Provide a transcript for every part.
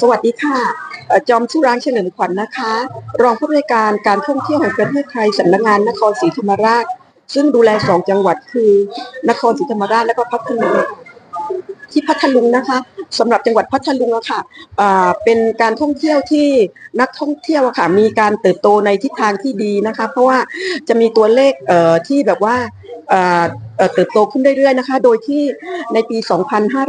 สวัสดีค่ะ จอมชุรางเฉลิมขวัญนะคะ รองผู้บริการการท่องเที่ยวแห่งประเทศไทยสำนักงานนครศรีธรรมราช ซึ่งดูแลสองจังหวัดคือนครศรีธรรมราชและก็พัทลุงที่พัทลุงนะคะสำหรับจังหวัดพัทลุงอะค่ะอ่าเป็นการท่องเที่ยวที่นักท่องเที่ยวอะค่ะมีการเติบโตในทิศทางที่ดีนะคะ เพราะว่าจะมีตัวเลขที่แบบว่า เติบโตขึ้นเรื่อยๆนะคะ โดยที่ในปี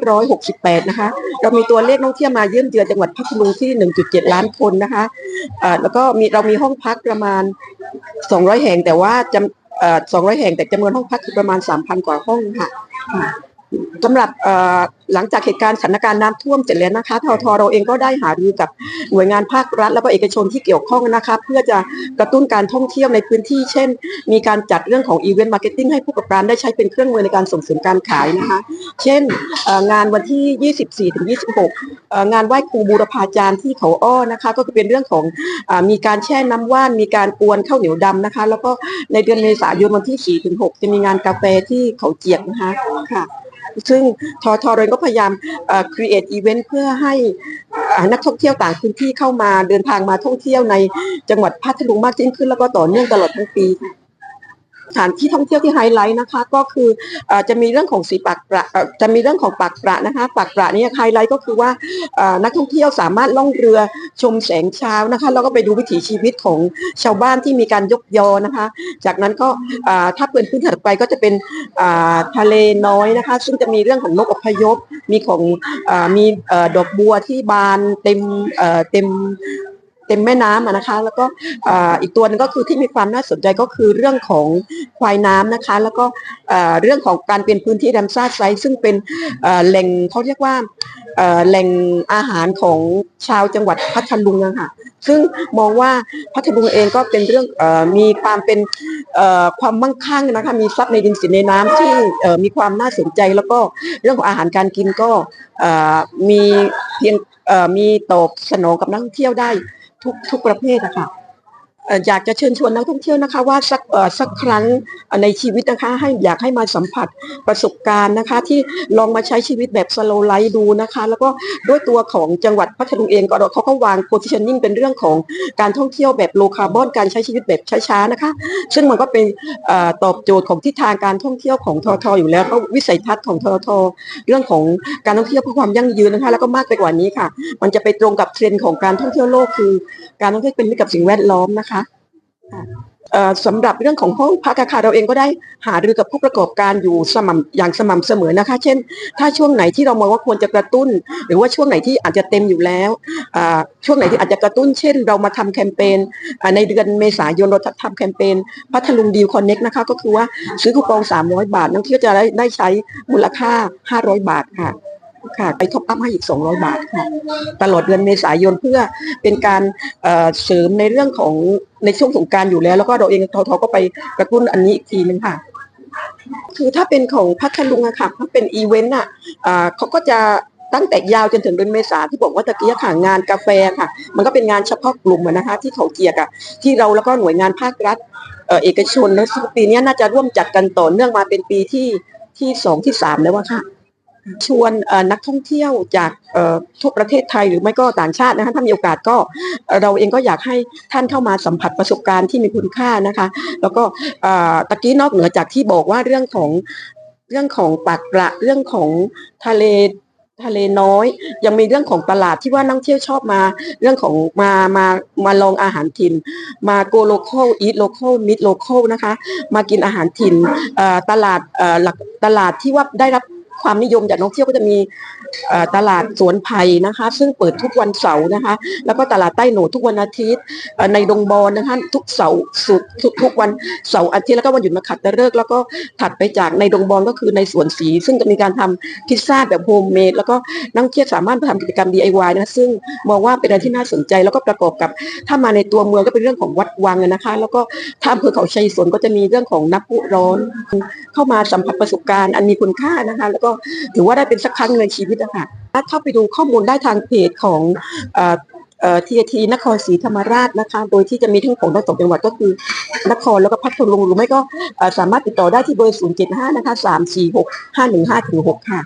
2568 นะคะ เรามีตัวเลขนักท่องเที่ยวมาเยี่ยมเยือนจังหวัดพัทลุงที่ 1.7 ล้านคนนะคะแล้วก็มีเรามีห้องพักประมาณ 200 แห่งแต่ว่าจำเอ่อ200 แห่งแต่จำนวนห้องพักคือประมาณ 3,000 กว่าห้องค่ะสำหรับ หลังจากเหตุการณ์สถานการณ์น้ำท่วมเสร็จแล้วนะคะททเราเองก็ได้หารือกับหน่วยงานภาครัฐ แล้วก็เอกชนที่เกี่ยวข้องนะคะ เพื่อจะกระตุ้นการท่องเที่ยวในพื้นที่ เช่น มีการจัดเรื่องของอีเวนต์มาร์เก็ตติ้งให้ผู้ประกอบการได้ใช้เป็นเครื่องมือในการส่งเสริมการขายนะคะ เช่นเอ่องานวันที่ 24ถึง26เอ่องานไหว้ครูบูรพาจารย์ที่เขาอ้อนะคะ ก็คือเป็นเรื่องของอามีการแช่น้ำว่านมีการกวนข้าวเหนียวดำนะคะ แล้วก็ในเดือนเมษายนวันที่4ถึง6จะมีงานกาแฟที่เขาเจียกนะคะค่ะ ซึ่งทอทอเรนก็พยายามเอ่อ create event เพื่อให้นักท่องเที่ยวต่างพื้นที่เข้ามาเดินทางมาท่องเที่ยวในจังหวัดพัทลุงมากยิ่งขึ้น แล้วก็ต่อเนื่องตลอดทั้งปีค่ะ สถานที่ท่องเที่ยวที่ไฮไลท์นะคะ ก็คืออจะมีเรื่องของสีปากประจะมีเรื่องของปากประนะคะ ปากประนี่ไฮไลท์ก็คือว่านักท่องเที่ยวสามารถล่องเรือชมแสงเช้านะคะแล้วก็ไปดูวิถีชีวิตของชาวบ้านที่มีการยกยอนะคะ จากนั้นก็ถ้าเป็นพื้นถัดไปก็จะเป็นทะเลน้อยนะคะ ซึ่งจะมีเรื่องของนกอพยพมีของอมีเอ่อดอกบัวที่บานเต็มเต็ม เต็มแม่น้ำนะคะ แล้วก็อีกตัวนึงก็คือที่มีความน่าสนใจก็คือเรื่องของควายน้ำนะคะ แล้วก็เรื่องของการเป็นพื้นที่แรมซ่าไซต์ซึ่งเป็นแหล่งเขาเรียกว่าแหล่งอาหารของชาวจังหวัดพัทลุงอะค่ะซึ่งมองว่าพัทลุงเองก็เป็นเรื่องอมีความเป็นความมั่งคั่งนะคะมีทรัพย์ในดินสินในน้ำที่มีความน่าสนใจ แล้วก็เรื่องของอาหารการกินก็มีเพียงมีตอบสนองกับนักท่องเที่ยวได้ ทุกทุกประเภทอะคะ อยากจะเชิญชวนนักท่องเที่ยวนะคะว่าสักสักครั้งในชีวิตนะคะ ให้อยากให้มาสัมผัสประสบการณ์นะคะ ที่ลองมาใช้ชีวิตแบบสโลไลฟ์ดูนะคะ แล้วก็ด้วยตัวของจังหวัดพัทลุงเองก็เขาก็วาง positioning เป็นเรื่องของการท่องเที่ยวแบบโลคาร์บอนการใช้ชีวิตแบบช้าๆนะคะ ซึ่งมันก็เป็นอตอบโจทย์ของทิศทางการท่องเที่ยวของททอยู่แล้วก็วิสัยทัศน์ของททเรื่องของการท่องเที่ยวเพื่อความยั่งยืนนะคะ แล้วก็มากไปกว่านี้ค่ะ มันจะไปตรงกับเทรนด์ของการท่องเที่ยวโลกคือ การท่องเที่ยวเป็นมิตรกับสิ่งแวดล้อมนะคะ สำหรับเรื่องของห้องพักอะค่ะเราเองก็ได้หารือกับผู้ประกอบการอยู่สม่ำอย่างสม่ำเสมอนะคะ เช่น ถ้าช่วงไหนที่เรามองว่าควรจะกระตุ้น หรือว่าช่วงไหนที่อาจจะเต็มอยู่แล้วช่วงไหนที่อาจจะกระตุ้น เช่น เรามาทำแคมเปญในเดือนเมษายนเราทำแคมเปญพัทลุงดีลคอนเน็กนะคะก็คือว่าซื้อคูปอง 300 บาทนักท่องเที่ยวจะได้ได้ใช้มูลค่า 500 บาทค่ะ ค่ะไปท็อปอัพให้อีก 200 บาทค่ะตลอดเดือนเมษายนเพื่อเป็นการเสริมในเรื่องของในช่วงสงการอยู่แล้ว แล้วก็เราเองททก็ไปกระตุ้นอันนี้อีกทีนึงค่ะ คือถ้าเป็นของพัทลุงอะค่ะถ้าเป็นอีเวนต์อะเขาก็จะตั้งแต่ยาวจนถึงเดือนเมษาที่บอกว่าตะกี้ค่ะงานกาแฟค่ะ มันก็เป็นงานเฉพาะกลุ่มอะนะคะ ที่เขาเกียกอะที่เราแล้วก็หน่วยงานภาครัฐเอเอกชนแล้วปีนี้น่าจะร่วมจัดกันต่อเนื่องมาเป็นปีที่ที่สองที่สามแล้วว่าค่ะ ชวนนักท่องเที่ยวจากทั่วประเทศไทยหรือไม่ก็ต่างชาตินะคะถ้ามีโอกาสก็เราเองก็อยากให้ท่านเข้ามาสัมผัสประสบการณ์ที่มีคุณค่านะคะ แล้วก็ตะกี้นอกเหนือจากที่บอกว่าเรื่องของเรื่องของปากระเรื่องของทะเลทะเลน้อย ยังมีเรื่องของตลาดที่ว่านักท่องเที่ยวชอบมา เรื่องของมามามาลองอาหารถิ่น มาโกโลคอลอีทโลคอลมิดโลคอลนะคะ มากินอาหารถิ่นตลาดหลักตลาดที่ว่าได้รับ ความนิยมจากนักเที่ยวก็จะมีตลาดสวนไผ่นะคะ ซึ่งเปิดทุกวันเสาร์นะคะ แล้วก็ตลาดใต้โหนดทุกวันอาทิตย์ในดงบอนนะคะ ทุกเสาร์ศุกร์ทุกทุกวันเสาร์อาทิตย์แล้วก็วันหยุดมาขัดตะเลิกแล้วก็ถัดไปจากในดงบอนก็คือในสวนสี ซึ่งจะมีการทำพิซซ่าแบบโฮมเมดแล้วก็นักเที่ยวสามารถไปทำกิจกรรม DIY นะคะซึ่งมองว่าเป็นอะไรที่น่าสนใจแล้วก็ประกอบกับ ถ้ามาในตัวเมืองก็เป็นเรื่องของวัดวังนะคะ แล้วก็ถ้าอำเภอเขาชัยสนก็จะมีเรื่องของน้ำพุร้อน เข้ามาสัมผัสประสบการณ์อันมีคุณค่านะคะ แล้วก็ถือว่าได้เป็นสักครั้งในชีวิตนะคะถ้าเข้าไปดูข้อมูลได้ทางเพจของเอ่อเอ่อทีทีนครศรีธรรมราชนะคะ โดยที่จะมีทั้งของทั้งสองจังหวัดก็คือนครแล้วก็พัทลุงหรือไม่ก็สามารถติดต่อได้ที่เบอร์ 075 นะคะ 346 515ถึง6ค่ะ